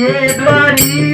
द्वारी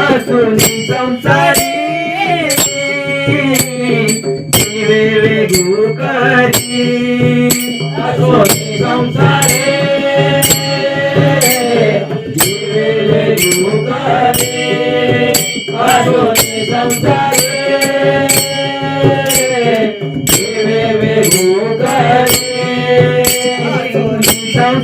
असुनी संसारी वेळे गुकारी असुनी संसारे संसारे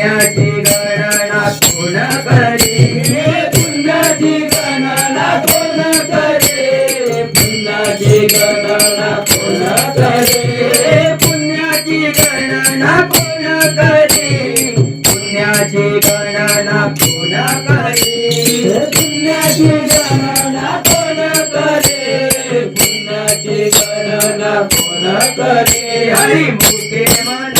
पुण्याची गणना कोण करे? पुण्याची गणना कोण करे? पुण्याची गणना कोण करे? पुण्याची गणना कोण करे? पुण्याची गणना कोण करे? पुण्याची गणना कोण करे? पुण्याची गणना कोण करे? हरी मोठे मन